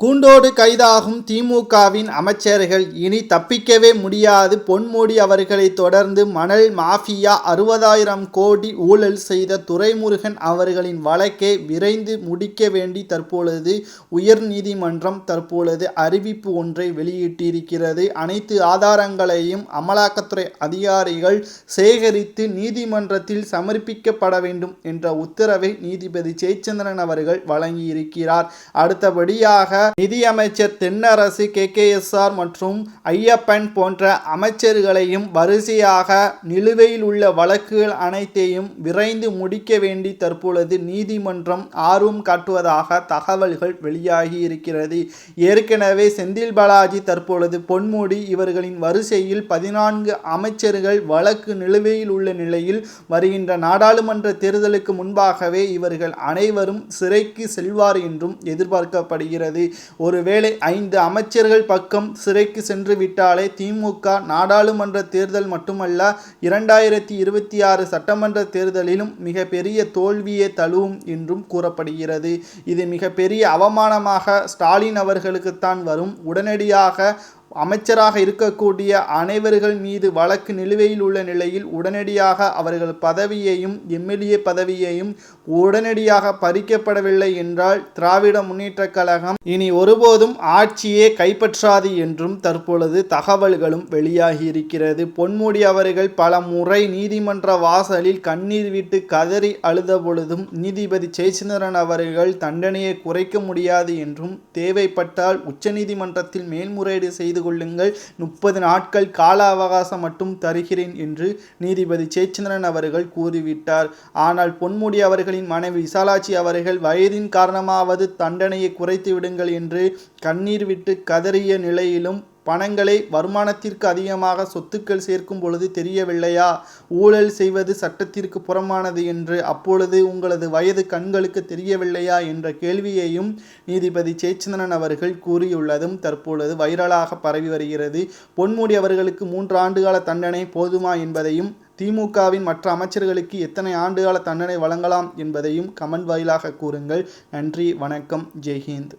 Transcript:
கூண்டோடு கைதாகும் திமுகவின் அமைச்சர்கள் இனி தப்பிக்கவே முடியாது. பொன்மோடி அவர்களை தொடர்ந்து மணல் மாஃபியா அறுபதாயிரம் கோடி ஊழல் செய்த துரைமுருகன் அவர்களின் வழக்கை விரைந்து முடிக்க வேண்டி தற்பொழுது உயர்நீதிமன்றம் தற்பொழுது அறிவிப்பு ஒன்றை வெளியிட்டிருக்கிறது. அனைத்து ஆதாரங்களையும் அமலாக்கத்துறை அதிகாரிகள் சேகரித்து நீதிமன்றத்தில் சமர்ப்பிக்கப்பட வேண்டும் என்ற உத்தரவை நீதிபதி ஜெயச்சந்திரன் அவர்கள் வழங்கியிருக்கிறார். அடுத்தபடியாக நிதியமைச்சர் Thennarasu K K S R மற்றும் ஐயப்பன் போன்ற அமைச்சர்களையும் வரிசையாக நிலுவையில் உள்ள வழக்குகள் அனைத்தையும் விரைந்து முடிக்க வேண்டி தற்பொழுது நீதிமன்றம் ஆர்வம் காட்டுவதாக தகவல்கள் வெளியாகி இருக்கிறது. ஏற்கனவே செந்தில் பாலாஜி தற்பொழுது பொன்முடி இவர்களின் வரிசையில் பதினான்கு அமைச்சர்கள் வழக்கு நிலுவையில் உள்ள நிலையில் வருகின்ற நாடாளுமன்ற தேர்தலுக்கு முன்பாகவே இவர்கள் அனைவரும் சிறைக்கு செல்வார் என்றும் எதிர்பார்க்கப்படுகிறது. ஒருவேளை ஐந்து அமைச்சர்கள் பக்கம் சிறைக்கு சென்று விட்டாலே திமுக நாடாளுமன்ற தேர்தல் மட்டுமல்ல இரண்டாயிரத்தி இருபத்தி ஆறு சட்டமன்ற தேர்தலிலும் மிகப்பெரிய தோல்வியே தழுவும் என்றும் கூறப்படுகிறது. இது மிகப்பெரிய அவமானமாக ஸ்டாலின் அவர்களுக்குத்தான் வரும். உடனடியாக அமைச்சராக இருக்கக்கூடிய அனைவர்கள் மீது வழக்கு நிலுவையில் உள்ள நிலையில் உடனடியாக அவர்கள் பதவியையும் எம்எல்ஏ பதவியையும் உடனடியாக பறிக்கப்படவில்லை என்றால் திராவிட முன்னேற்ற கழகம் இனி ஒருபோதும் ஆட்சியே கைப்பற்றாது என்றும் தற்பொழுது தகவல்களும் வெளியாகி இருக்கிறது. பொன்முடி அவர்கள் பல முறை நீதிமன்ற வாசலில் கண்ணீர் விட்டு கதறி அழுத பொழுதும் நீதிபதி ஜெயச்சந்திரன் அவர்கள் தண்டனையை குறைக்க முடியாது என்றும் தேவைப்பட்டால் உச்சநீதிமன்றத்தில் மேல்முறையீடு செய்து கொள்ளுங்கள் முப்பது நாட்கள் கால அவகாசம் மட்டும் தருகிறேன் என்று நீதிபதி ஜெயச்சந்திரன் அவர்கள் கூறிவிட்டார். ஆனால் பொன்முடி அவர்களின் மனைவி விசாலாட்சி அவர்கள் வயதின் காரணமாவது தண்டனையை குறைத்து விடுங்கள் என்று கண்ணீர் விட்டு கதறிய நிலையிலும் பணங்களை வருமானத்திற்கு அதிகமாக சொத்துக்கள் சேர்க்கும் பொழுது தெரியவில்லையா? ஊழல் செய்வது சட்டத்திற்கு புறமானது என்று அப்பொழுது உங்களது வயது கண்களுக்கு தெரியவில்லையா? என்ற கேள்வியையும் நீதிபதி ஜெயச்சந்திரன் அவர்கள் கூறியுள்ளதும் தற்பொழுது வைரலாக பரவி வருகிறது. பொன்முடி அவர்களுக்கு மூன்று ஆண்டுகால தண்டனை போதுமா என்பதையும் திமுகவின் மற்ற அமைச்சர்களுக்கு எத்தனை ஆண்டுகால தண்டனை வழங்கலாம் என்பதையும் கமெண்ட் வாயிலாக கூறுங்கள். நன்றி வணக்கம் ஜெய்ஹிந்த்.